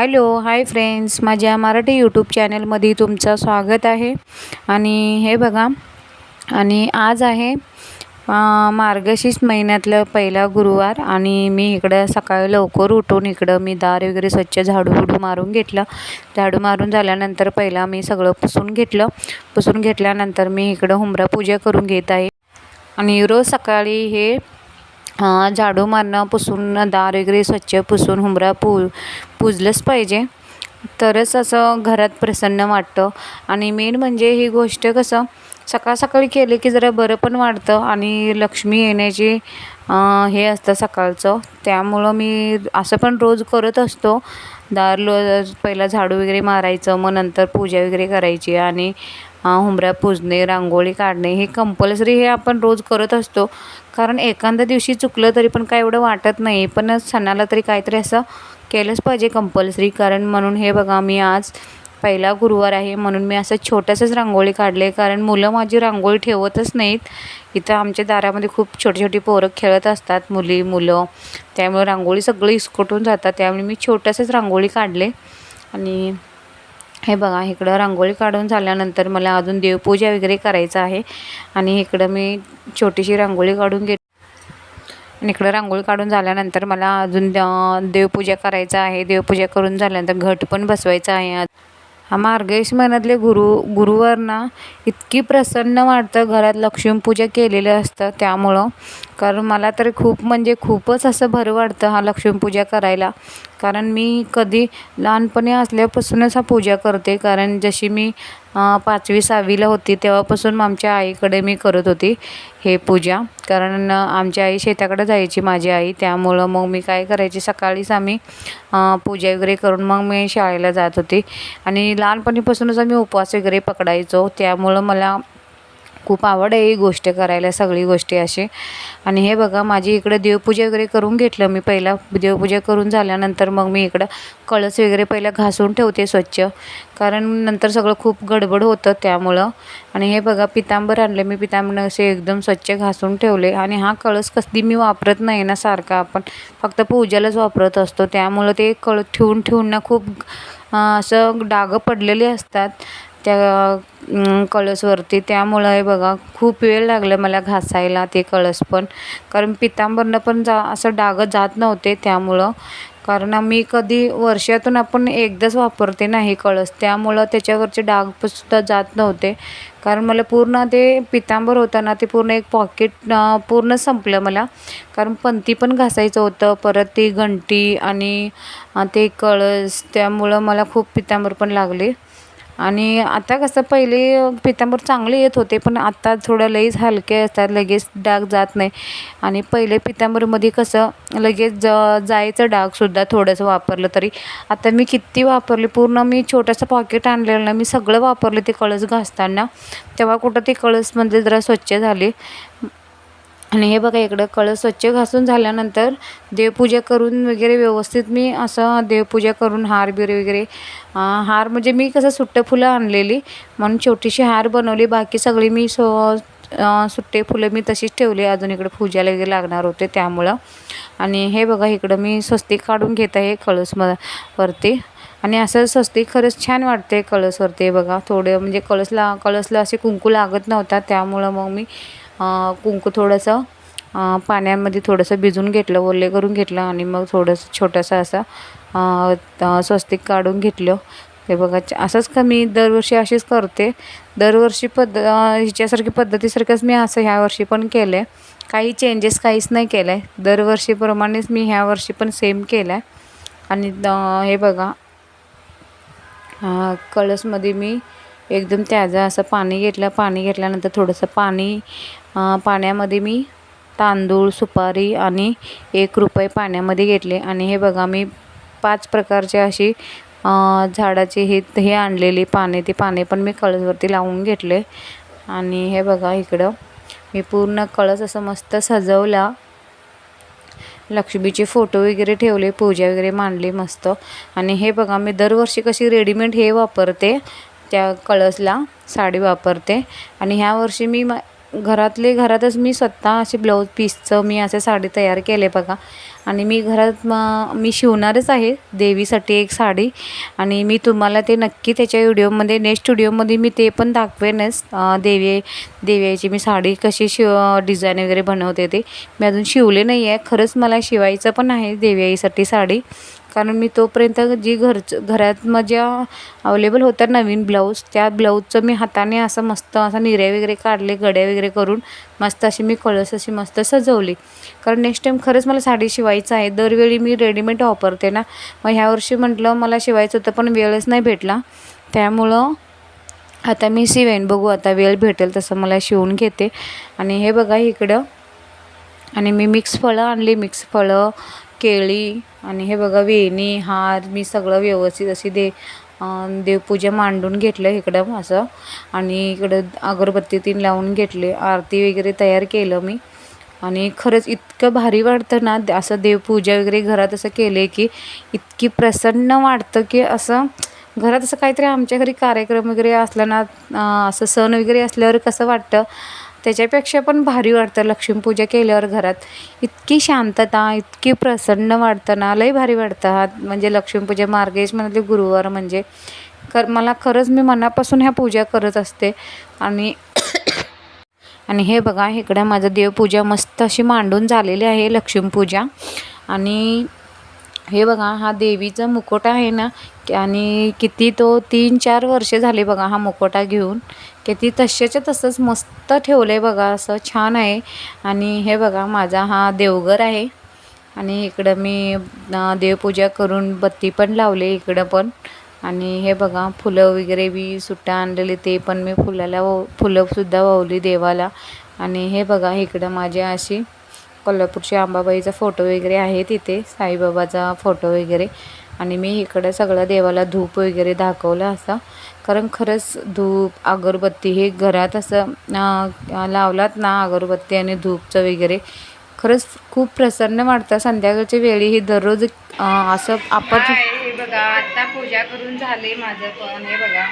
Hello hi friends. माझ्या Marathi YouTube चॅनलमध्ये तुमचं स्वागत आहे. आणि हे बघा आणि आज आहे मार्गशीर्ष महिन्यातलं पहिला गुरुवार आणि मी इकडं सकाळी लवकर उठून इकडं मी दार वगैरे स्वच्छ झाडू बिडू मारून घेतलं. झाडू मारून झाल्यानंतर पहिला मी सगळं पुसून घेतलं. पुसून घेतल्यानंतर मी इकडं हुमरा पूजा करून घेत आहे. आणि रोज सकाळी हे झाडू मारणं पुसून दार वगैरे स्वच्छ पुसून हुंबरा पू पुजलंच पाहिजे. तरच असं घरात प्रसन्न वाटतं. आणि मेन म्हणजे ही गोष्ट कसं सकाळ सकाळी केले की जरा बरं पण वाटतं. आणि लक्ष्मी येण्याची हे असतं सकाळचं. त्यामुळं मी असं पण रोज करत असतो. दार लो पहिला झाडू वगैरे मारायचं मग नंतर पूजा वगैरे करायची. आणि हुंबऱ्या पूजणे रांगोळी काढणे हे कंपल्सरी हे आपण रोज करत असतो. कारण एखाद्या दिवशी चुकलं तरी पण काय एवढं वाटत नाही. पण सणाला तरी काहीतरी असं केलंच पाहिजे कंपल्सरी कारण म्हणून हे बघा मी आज पहिला गुरुवार आहे. म्हणून मी असं छोटंसंच रांगोळी काढले. कारण मुलं माझी रांगोळी ठेवतच नाहीत. इथं आमच्या दारामध्ये खूप छोटी छोटी पोरं खेळत असतात. मुली मुलं. त्यामुळे रांगोळी सगळी इसकटून जातात. त्यामुळे मी छोटंसंच रांगोळी काढले. आणि हे बघा इकडं रांगोळी काढून झाल्यानंतर मला अजून देवपूजा वगैरे करायचं आहे. आणि इकडं मी छोटीशी रांगोळी काढून घेत आणि इकडं रांगोळी काढून झाल्यानंतर मला अजून देवपूजा करायचं आहे. देवपूजा करून झाल्यानंतर घट पण बसवायचं आहे. हा मार्गशीर्ष महिन्यातले गुरु गुरुवार ना इतकी प्रसन्न वाटतं. घरात लक्ष्मीपूजा केलेलं असतं त्यामुळं. कारण मला तर खूप म्हणजे खूपच असं भर वाटतं हा लक्ष्मीपूजा करायला. कारण मी कधी लहानपणी असल्यापासूनच हा पूजा करते. कारण जशी मी पाचवी सहावीला होती. तेव्हापासून आमच्या आईकडे मी करत होती हे पूजा. कारण आमची आई शेताकडे जायची माझी आई. त्यामुळं मग मी काय करायची सकाळीच आम्ही पूजा वगैरे करून मग मी शाळेला जात होती. आणि लहानपणीपासूनच आम्ही उपवास वगैरे पकडायचो. त्यामुळं मला खूप आवड आहे ही गोष्ट करायला सगळी गोष्टी अशी. आणि हे बघा माझी इकडे देवपूजा वगैरे करून घेतलं मी. पहिला देवपूजा करून झाल्यानंतर मग मी इकडं कळस वगैरे पहिला घासून ठेवते स्वच्छ. कारण नंतर सगळं खूप गडबड होतं त्यामुळं. आणि हे बघा पितांबर आणले मी. पितांबर असे एकदम स्वच्छ घासून ठेवले. आणि हा कळस कसली मी वापरत नाही ना सारखा आपण. फक्त पूजालाच वापरत असतो. त्यामुळं ते कळ ठेवून ठेवून ना खूप असं डागं पडलेले असतात. त्या कळसवरती. त्यामुळं हे बघा खूप वेळ लागला मला घासायला ते कळस पण. कारण पितांबरनं पण जा असं डागं जात नव्हते त्यामुळं. कारण मी कधी वर्षातून आपण एकदाच वापरते ना हे कळस. त्यामुळं त्याच्यावरचे डाग सुद्धा जात नव्हते. कारण मला पूर्ण ते पितांबर होतं ना ते पूर्ण एक पॉकेट पूर्ण संपलं मला. कारण पंती पण घासायचं होतं परत ती घंटी आणि ते कळस. त्यामुळं मला खूप पितांबर पण लागले. आणि आता कसं पहिले पितांबर चांगले येत होते पण आत्ता थोडं लईच हलके असतात लगेच डाग जात नाही. आणि पहिले पितांबरमध्ये कसं लगेच ज जायचं डागसुद्धा थोडंसं वापरलं तरी. आता मी किती वापरले पूर्ण मी छोटंसं पॉकेट आणलेलं ना मी सगळं वापरले ते कळस घासताना. तेव्हा कुठं ते म्हणजे जरा स्वच्छ झाले. आणि हे बघा इकडं कळस स्वच्छ घासून झाल्यानंतर देवपूजा करून वगैरे व्यवस्थित मी असं देवपूजा करून हार बिर वगैरे हार म्हणजे मी कसं सुट्टं फुलं आणलेली म्हणून छोटीशी हार बनवली. बाकी सगळी मी सो सुट्टे फुलं मी तशीच ठेवली. अजून इकडे पूजाला वगैरे लागणार होते त्यामुळं. आणि हे बघा इकडं मी स्वस्तिक काढून घेत आहे कळस म वरती. आणि असं स्वस्तिक खरंच छान वाटते कळसवरती हे बघा. थोडे म्हणजे कळसला कळसला असे कुंकू लागत नव्हता त्यामुळं मग मी कुंकू थोडंसं पाण्यामध्ये थोडंसं भिजून घेतलं ओले करून घेतलं आणि मग थोडंसं छोटंसं असं स्वस्तिक काढून घेतलं. हे बघा च- असंच का मी दरवर्षी अशीच करते? दरवर्षी पद्ध हिच्यासारखी पद्धतीसारखंच मी असं ह्या वर्षी पण केलं आहे काही चेंजेस काहीच नाही केलं आहे दरवर्षीप्रमाणेच मी ह्या वर्षी पण सेम केलं आहे आणि हे बघा कळसमध्ये मी एकदम त्याचं असं पाणी घेतलं पाणी घेतल्यानंतर थोडंसं पाणी पाण्यामध्ये मी तांदूळ सुपारी आणि एक रुपये पाण्यामध्ये घेतले. आणि हे बघा मी पाच प्रकारचे अशी झाडाचे झाडाची हे हे आणलेली पाने ती पाने पण मी कळसवरती लावून घेतले. आणि हे बघा इकडं मी पूर्ण कळस असं मस्त सजवला. लक्ष्मीचे फोटो वगैरे ठेवले पूजा वगैरे मांडली मस्त. आणि हे बघा मी दरवर्षी कशी रेडीमेड हे वापरते त्या कळसला साडी वापरते. आणि ह्या वर्षी मी मा घरातले घरातच मी स्वतः असे ब्लाऊज पीसचं मी असे साडी तयार केले बघा. आणि मी घरात म मी शिवणारच आहे देवीसाठी एक साडी. आणि मी तुम्हाला ते नक्की त्याच्या व्हिडिओमध्ये नेक्स्ट व्हिडिओमध्ये मी ते पण दाखवेनच. देवी देवीची मी साडी कशी शिव डिझाईन वगैरे बनवते ते. मी अजून शिवले नाही आहे खरंच मला शिवायचं पण आहे देवी आईसाठी साडी. कारण मी तोपर्यंत जी घरचं घरात माझ्या अवेलेबल होत्या नवीन ब्लाऊज त्या ब्लाऊजचं मी हाताने असं मस्त असं निर्या वगैरे काढले गड्या वगैरे करून मस्त अशी मी कळस अशी मस्त सजवली. कारण नेक्स्ट टाईम खरंच मला साडी शिवायचं आहे. दरवेळी मी रेडीमेड वापरते ना. मग ह्या वर्षी म्हटलं मला शिवायचं होतं पण वेळच नाही भेटला. त्यामुळं आता मी शिवेन. बघू आता वेळ भेटेल तसं मला शिवून घेते. आणि हे बघा इकडं. आणि मी मिक्स फळं आणली. मिक्स फळं केळी आणि हे बघा वेणी हार मी सगळं व्यवस्थित अशी दे देवपूजा मांडून घेतलं इकडं असं आणि इकडं अगरबत्ती तीन लावून घेतले आरती वगैरे तयार केलं मी. आणि खरंच इतकं भारी वाटतं ना असं देवपूजा वगैरे घरात असं केले की इतकी प्रसन्न वाटतं की असं घरात असं काहीतरी आमच्या घरी कार्यक्रम वगैरे असला ना असं सण वगैरे असल्यावर कसं वाटतं? त्याच्यापेक्षा पण भारी वाटतं. लक्ष्मीपूजा केल्यावर घरात इतकी शांतता इतकी प्रसन्न वाटतं ना. लई भारी वाटतं हा. म्हणजे लक्ष्मीपूजा मार्गेश म्हणाले गुरुवार म्हणजे. कर मला खरंच मी मनापासून ह्या पूजा करत असते. आणि आणि हे बघा इकडं माझं देवपूजा मस्त अशी मांडून झालेली आहे लक्ष्मीपूजा. आणि हे बघा हा देवीचा मुकुट आहे ना आणि किती तो तीन चार वर्षे झाले बघा हा मुकोटा घेऊन. किती तशाच्या तसंच मस्त ठेवलं आहे बघा असं छान आहे. आणि हे बघा माझा हा देवघर आहे. आणि इकडं मी देवपूजा करून बत्ती पण लावले इकडं पण. आणि हे बघा फुलं वगैरे बी सुट्टा आणलेले ते पण मी फुलाला व फुलंसुद्धा वावली देवाला. आणि हे बघा इकडं माझ्या अशी कोल्हापूरची अंबाबाईचा फोटो वगैरे आहे तिथे साईबाबाचा फोटो वगैरे. आणि मी इकडं सगळं देवाला धूप वगैरे दाखवलं असं. कारण खरंच धूप अगरबत्ती हे घरात असं लावलात ना अगरबत्ती आणि धूपचं वगैरे खरंच खूप प्रसन्न वाटतं. संध्याकाळच्या वेळी ही दररोज असं आपण हे बघा आता पूजा करून झाले माझं पण हे बघा.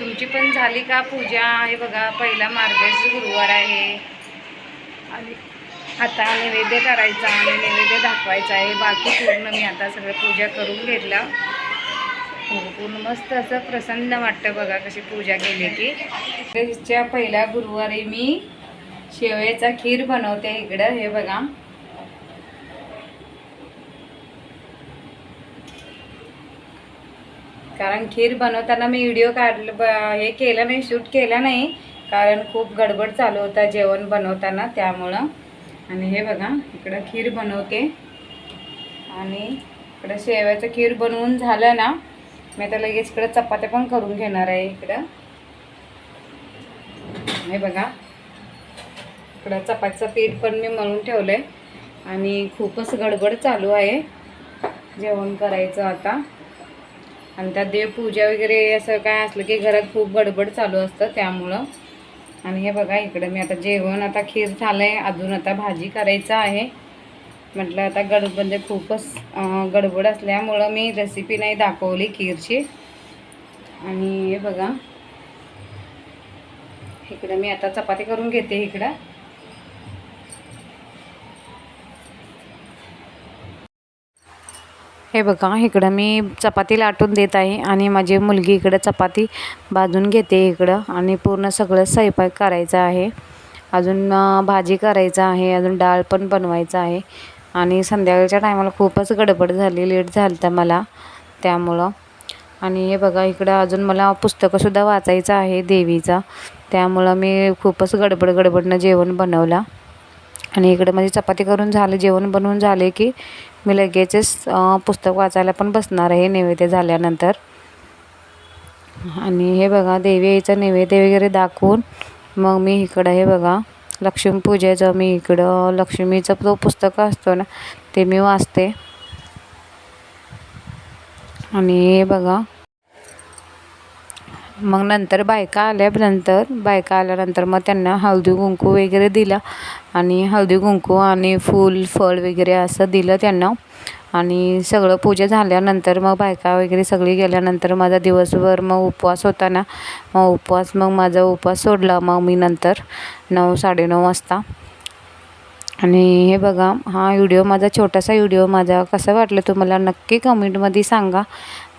तुमची पण झाली का पूजा? हे बघा पहिला मार्गेश गुरुवार आहे. आणि आता नैवेद्य करायचा आणि नैवेद्य दाखवायचा आहे. बाकी पूर्ण मी आता सगळं पूजा करून घेतला. पूर्ण मस्त असं प्रसन्न वाटतं बघा कशी पूजा केली की च्या पहिल्या गुरुवारी मी शेवयाचा खीर बनवते इकडं हे बघा. कारण खीर बनवताना मी व्हिडिओ काढलं ब हे केलं नाही शूट केलं नाही. कारण खूप गडबड चालू होता जेवण बनवताना त्यामुळं. आणि हे बघा इकडं खीर बनवते. आणि इकडं शेव्याचं खीर बनवून झालं ना मी आता लगेच इकडं चपात्या पण करून घेणार आहे इकडं. हे बघा इकडं चपातीचं पीठ पण मी मळून ठेवलं आहे आणि खूपच गडबड चालू आहे. जेवण करायचं आता. आणि त्यात देवपूजा वगैरे असं काय असलं की घरात खूप गडबड चालू असतं त्यामुळं. आणि हे बघा इकडं मी आता जेवण आता खीर झालं आहे अजून आता भाजी करायचं आहे. म्हटलं आता गड म्हणजे खूपच गडबड असल्यामुळं मी रेसिपी नाही दाखवली खीरची. आणि हे बघा. इकडं मी आता चपाती करून घेते इकडं. हे बघा इकडं मी चपाती लाटून देत आहे आणि माझी मुलगी इकडं चपाती भाजून घेते इकडं आणि पूर्ण सगळं स्वयंपाक करायचा आहे. अजून भाजी करायचं आहे अजून डाळ पण बनवायचं आहे आणि संध्याकाळच्या टायमाला खूपच गडबड झाली लेट झालं तर मला त्यामुळं. आणि हे बघा इकडं अजून मला पुस्तकंसुद्धा वाचायचं आहे देवीचं त्यामुळं मी खूपच गडबड गडबडनं जेवण बनवलं. आणि इकडे माझी चपाती करून झालं जेवण बनवून झाले की मी लगेचच पुस्तक वाचायला पण बसणार आहे नैवेद्य झाल्यानंतर. आणि हे बघा देवी आईचं नैवेद्य वगैरे दाखवून मग मी इकडं हे बघा लक्ष्मीपूजेचं मी इकडं लक्ष्मीचं जो पुस्तक असतो ना ते मी वाचते. आणि हे बघा मग नंतर बायका आल्यानंतर बायका आल्यानंतर मग त्यांना हळदी कुंकू वगैरे दिला. आणि हळदी कुंकू आणि फूल फळ वगैरे असं दिलं त्यांना. आणि सगळं पूजा झाल्यानंतर मग बायका वगैरे सगळी गेल्यानंतर माझा दिवसभर मग उपवास होता ना. मग उपवास मग माझा उपवास सोडला मग मी नंतर नऊ साडेनऊ वाजता. आणि हे बघा हा व्हिडिओ माझा छोटासा व्हिडिओ माझा. कसा वाटला तुम्हाला नक्की कमेंटमध्ये सांगा.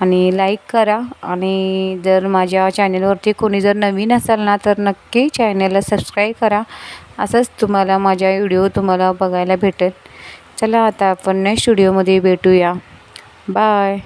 आणि लाईक करा. आणि जर माझ्या चॅनलवरती कोणी जर नवीन असाल ना तर नक्की चॅनलला सबस्क्राईब करा. असंच तुम्हाला माझ्या व्हिडिओ तुम्हाला बघायला भेटेल. चला आता आपण नेक्स्ट व्हिडिओमध्ये भेटूया. बाय